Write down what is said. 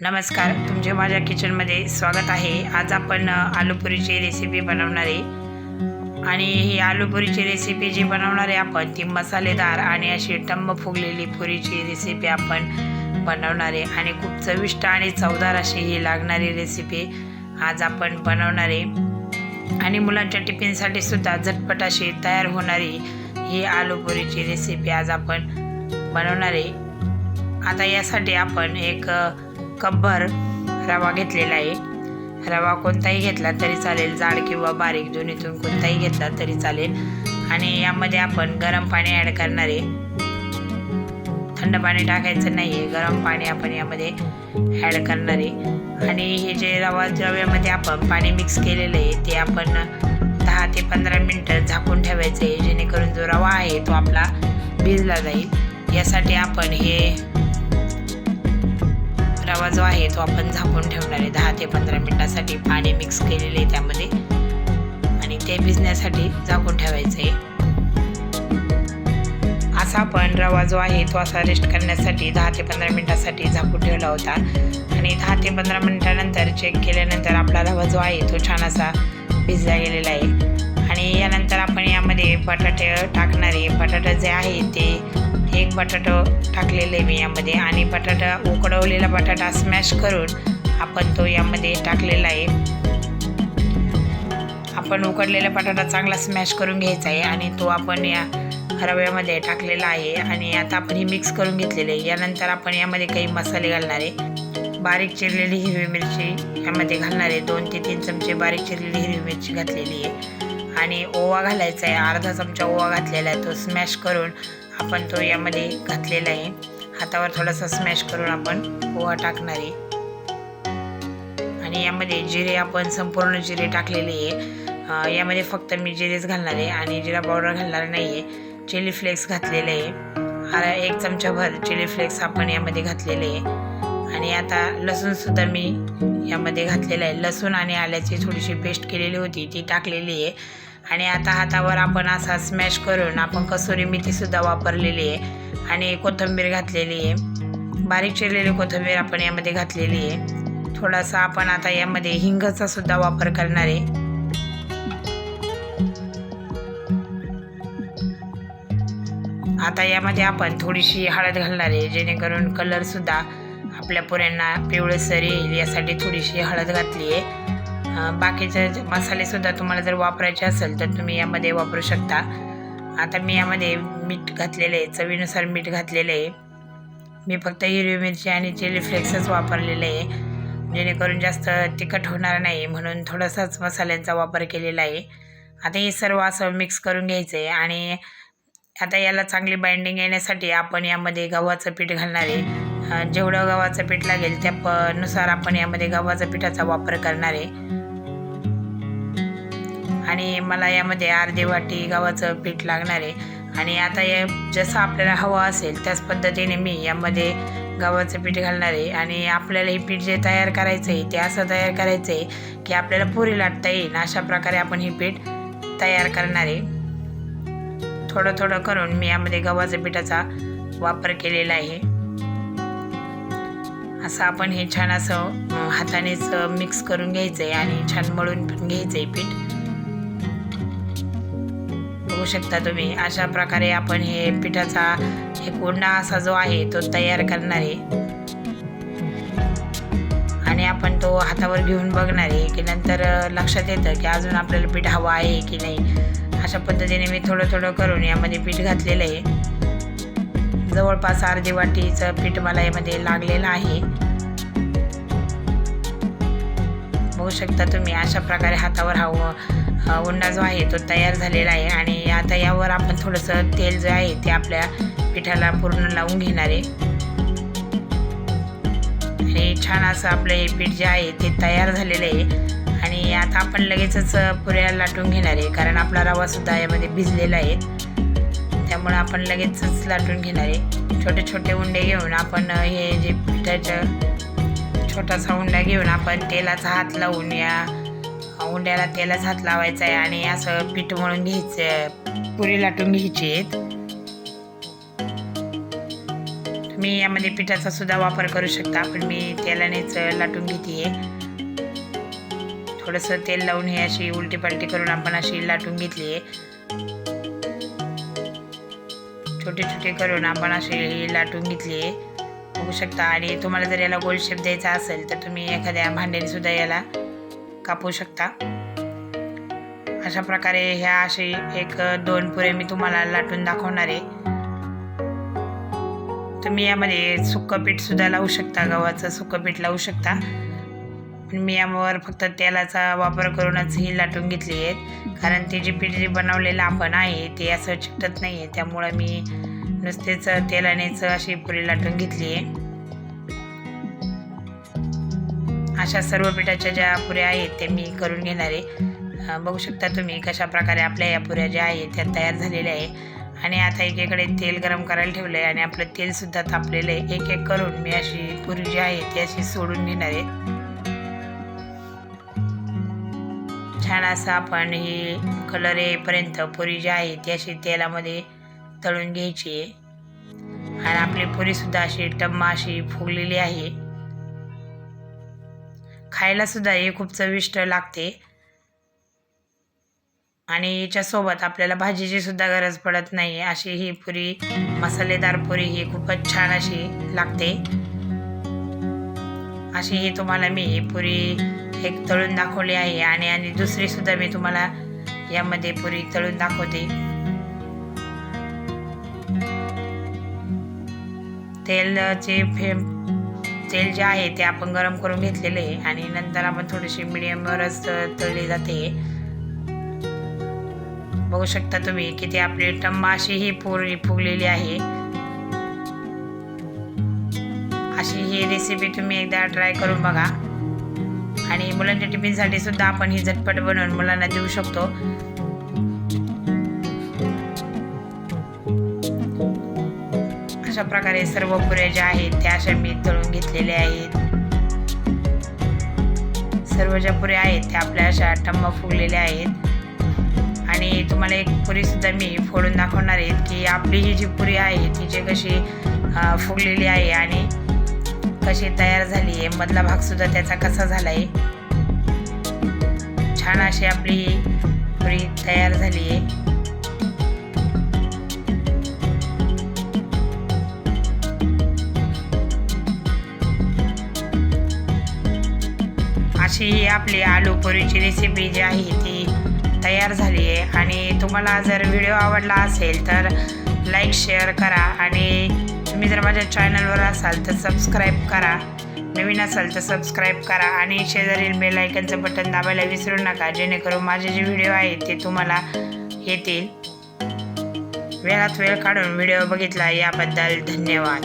नमस्कार तुमचे माझ्या किचनमध्ये स्वागत आहे. आज आपण आलूपुरीची रेसिपी बनवणार आहे. आणि ही आलूपुरीची रेसिपी जी बनवणार आहे आपण ती मसालेदार आणि अशी टंब फुगलेली पुरीची रेसिपी आपण बनवणार आहे. आणि खूप चविष्ट आणि चवदार अशी ही लागणारी रेसिपी आज आपण बनवणार आहे. आणि मुलांच्या टिफिनसाठी सुद्धा झटपट अशी तयार होणारी ही आलूपुरीची रेसिपी आज आपण बनवणार आहे. आता यासाठी आपण एक कपभर रवा घेतलेला आहे. रवा कोणताही घेतला तरी चालेल जाड किंवा बारीक दोन्हीतून कोणताही घेतला तरी चालेल. आणि यामध्ये आपण गरम पाणी ॲड करणार आहे. थंड पाणी टाकायचं नाही आहे गरम पाणी आपण यामध्ये ॲड करणार आहे. आणि हे जे रवा द्रव्यामध्ये आपण पाणी मिक्स केलेलं आहे ते आपण दहा ते पंधरा मिनटं झाकून ठेवायचं आहे जेणेकरून जो रवा आहे तो आपला भिजला जाईल. यासाठी आपण हे रवा जो आहे तो आपण झाकून ठेवणार आहे. दहा ते पंधरा मिनटासाठी पाणी मिक्स केलेले आहे त्यामध्ये. आणि ते भिजण्यासाठी झाकून ठेवायचं आहे. असा आपण रवा जो आहे तो असा रेस्ट करण्यासाठी दहा ते पंधरा मिनटासाठी झाकून ठेवला होता. आणि दहा ते पंधरा मिनटानंतर चेक केल्यानंतर आपला रवा जो आहे तो छान असा भिजला गेलेला आहे. आणि यानंतर आपण यामध्ये बटाटे टाकणारे. बटाटा जे आहे ते एक बटाटा टाकलेले आहे मी यामध्ये आणि बटाटा उकडवलेला बटाटा स्मॅश करून आपण तो यामध्ये टाकलेला आहे. आपण उकडलेला बटाटा चांगला स्मॅश करून घ्यायचा आहे आणि तो आपण या रव्यामध्ये टाकलेला आहे आणि आता आपण हे मिक्स करून घेतलेले आहे. यानंतर आपण यामध्ये काही मसाले घालणार आहे. बारीक चिरलेली हिरवी मिरची यामध्ये घालणार आहे. दोन ते तीन चमचे बारीक चिरलेली हिरवी मिरची घातलेली आहे. आणि ओवा घालायचा आहे. अर्धा चमचा ओवा घातलेला आहे. तो स्मॅश करून आपण तो यामध्ये घातलेला आहे. हातावर थोडासा स्मॅश करून आपण ओवा टाकणार आहे. आणि यामध्ये जिरे आपण संपूर्ण जिरे टाकलेले आहे. यामध्ये फक्त मी जिरेच घालणार आहे आणि जिरा पावडर घालणार नाही आहे चिली फ्लेक्स घातलेले आहे. हा एक चमचाभर चिली फ्लेक्स आपण यामध्ये घातलेले आहे. आणि आता लसूणसुद्धा मी यामध्ये घातलेलं आहे. लसूण आणि आल्याची थोडीशी पेस्ट केलेली होती ती टाकलेली आहे. आणि आता हातावर आपण असा स्मॅश करून आपण कसुरी मेथीसुद्धा वापरलेली आहे. आणि कोथिंबीर घातलेली आहे. बारीक चिरलेली कोथिंबीर आपण यामध्ये घातलेली आहे. थोडासा आपण आता यामध्ये हिंगाचा सुद्धा वापर करणार आहे. आता यामध्ये आपण थोडीशी हळद घालणार आहे जेणेकरून कलरसुद्धा आपल्या पुऱ्यांना पिवळसर येईल यासाठी थोडीशी हळद घातली आहे. बाकीचे जे मसालेसुद्धा तुम्हाला जर वापरायचे असेल तर तुम्ही यामध्ये वापरू शकता. आता मी यामध्ये मीठ घातलेलं आहे चवीनुसार मीठ घातलेलं आहे. मी फक्त हिरवी मिरची आणि चिली फ्लेक्सच वापरलेलं आहे. जेणेकरून जास्त तिखट होणार नाही म्हणून थोडासाच मसाल्यांचा वापर केलेला आहे. आता हे सर्व असं मिक्स करून घ्यायचं आहे आणि आता याला चांगली बाइंडिंग येण्यासाठी आपण यामध्ये गव्हाचं पीठ घालणार आहे. जेवढं गव्हाचं पीठ लागेल त्या प नुसार आपण यामध्ये गव्हाच्या पिठाचा वापर करणार आहे. आणि मला यामध्ये अर्धी वाटी गव्हाचं पीठ लागणार आहे. आणि आता या जसं आपल्याला हवं असेल त्याच पद्धतीने मी यामध्ये गव्हाचं पीठ घालणार आहे. आणि आपल्याला हे पीठ जे तयार करायचं आहे ते असं तयार करायचं आहे की आपल्याला पुरी लाटता येईल. अशा प्रकारे आपण हे पीठ तयार करणार आहे. थोडं थोडं करून मी यामध्ये गव्हाच्या पिठाचा वापर केलेला आहे. असं आपण हे छान असं हातानेच मिक्स करून घ्यायचं आहे आणि छान मळून पण घ्यायचं आहे पीठ. बघू शकता तुम्ही अशा प्रकारे आपण हे पिठाचा हे कोंडा असा जो आहे तो तयार करणार आहे. आणि आपण तो हातावर घेऊन बघणार आहे की नंतर लक्षात येतं की अजून आपल्याला पीठ हवं आहे की नाही. अशा पद्धतीने मी थोडं थोडं करून यामध्ये पीठ घातलेलं आहे. जवळपास अर्धी वाटीचं पीठ मला यामध्ये लागलेलं आहे. बघू शकता तुम्ही अशा प्रकारे हातावर हा उंडा जो आहे तो तयार झालेला आहे आणि आता यावर आपण थोडंसं तेल जे आहे ते आपल्या पिठाला पूर्ण लावून घेणार आहे. आणि छान असं आपलं हे पीठ जे आहे ते तयार झालेलं आहे. आणि आता आपण लगेचच पुऱ्या लाटून घेणार आहे कारण आपला रवासुद्धा यामध्ये भिजलेला आहे. त्यामुळे आपण लगेचच लाटून घेणार आहे. छोटे छोटे उंडे घेऊन आपण हे जे पिठाचं छोटासा उंडा घेऊन आपण तेलाचा हात लावून या उंड्याला तेलाचा हात लावायचा आहे आणि असं पीठ मळून घ्यायचं. पुरी लाटून घ्यायची आहेत. तुम्ही यामध्ये पिठाचा सुद्धा वापर करू शकता. पण मी तेलानेच लाटून घेते थोडंसं तेल लावून हे अशी उलटी पालटी करून आपण अशी लाटून घेतली आहे छोटे छोटे करून आपण अशी ही लाटून घेतली. आहे बघू शकता. आणि तुम्हाला जर याला गोल शेप द्यायचा असेल तर तुम्ही एखाद्या भांड्याने सुद्धा याला कापू शकता. अशा प्रकारे ह्या असे एक दोन पुरे मी तुम्हाला लाटून दाखवणार आहे. तुम्ही यामध्ये सुक्कं पीठ सुद्धा लावू शकता गव्हाचं सुक्कं पीठ लावू शकता. मी यावर फक्त तेलाचा वापर करूनच ही लाटून घेतली आहेत. कारण ते जे पीठ जे बनवलेलं आपण आहे ते असं चिकटत नाही आहे त्यामुळं मी नुसतेच तेलानेच अशी पुरी लाटून घेतली आहे. अशा सर्व पिठाच्या ज्या पुऱ्या आहेत ते मी करून घेणार आहे. बघू शकता तुम्ही कशा प्रकारे आपल्या या पुऱ्या ज्या आहेत त्या तयार झालेल्या आहे. आणि आता एकीकडे तेल गरम करायला ठेवलं आहे आणि आपलं तेलसुद्धा तापलेलं आहे. एक एक करून मी अशी पुरी जी आहे ती अशी सोडून घेणार आहे. छान असं आपण ही कलर येईपर्यंत पुरी जी आहे ती अशी तेलामध्ये तळून घ्यायची आहे. आणि आपली पुरीसुद्धा अशी टम्मा अशी फुगलेली आहे. खायला सुद्धा हे खूप चविष्ट लागते. आणि याच्यासोबत आपल्याला भाजीची सुद्धा गरज पडत नाही अशी ही पुरी मसालेदार पुरी ही खूपच छान अशी लागते. अशी ही तुम्हाला मी ही पुरी एक तळून दाखवली आहे आणि आणि दुसरी सुद्धा मी तुम्हाला यामध्ये पुरी तळून दाखवते. तेलचे फे तेल जे आहे ते आपण गरम करून घेतलेले आहे आणि नंतर आपण थोडीशी मिडियमवरच तळली जाते. बघू शकता तुम्ही किती आपली टम्माशी ही पुरी फुगलेली आहे. अशी ही रेसिपी तुम्ही एकदा ट्राय करून बघा. आणि मुलांच्या टिफिनसाठी सुद्धा आपण ही झटपट बनवून मुलांना देऊ शकतो. अशा प्रकारे सर्व पुऱ्या ज्या आहेत त्या अशा मी तळून घेतलेल्या आहेत. सर्व ज्या पुऱ्या आहेत त्या आपल्या अशा टम्म फुगलेल्या आहेत. आणि तुम्हाला एक पुरी सुद्धा मी फोडून दाखवणार आहे की आपली ही जी पुरी आहे ती जे कशी फुगलेली आहे आणि कशी तयार झाली आहे मधला भाग सुद्धा त्याचा कसा झाला आहे छान अशी आपली पुरी तयार झाली आहे अशी आपली आलू पुरीची रेसिपी जी आहे ती तयार झाली आहे आणि तुम्हाला जर व्हिडिओ आवडला असेल तर लाईक शेअर करा. आणि तुम्ही जर माझ्या चॅनलवर असाल तर सबस्क्राईब करा. नवीन असाल तर सबस्क्राईब करा आणि शेजारील बेल आयकनचं बटन दाबायला विसरू नका. जेणेकरून माझे जे व्हिडिओ आहेत ते तुम्हाला येतील. वेळात वेळ काढून व्हिडिओ बघितला याबद्दल धन्यवाद.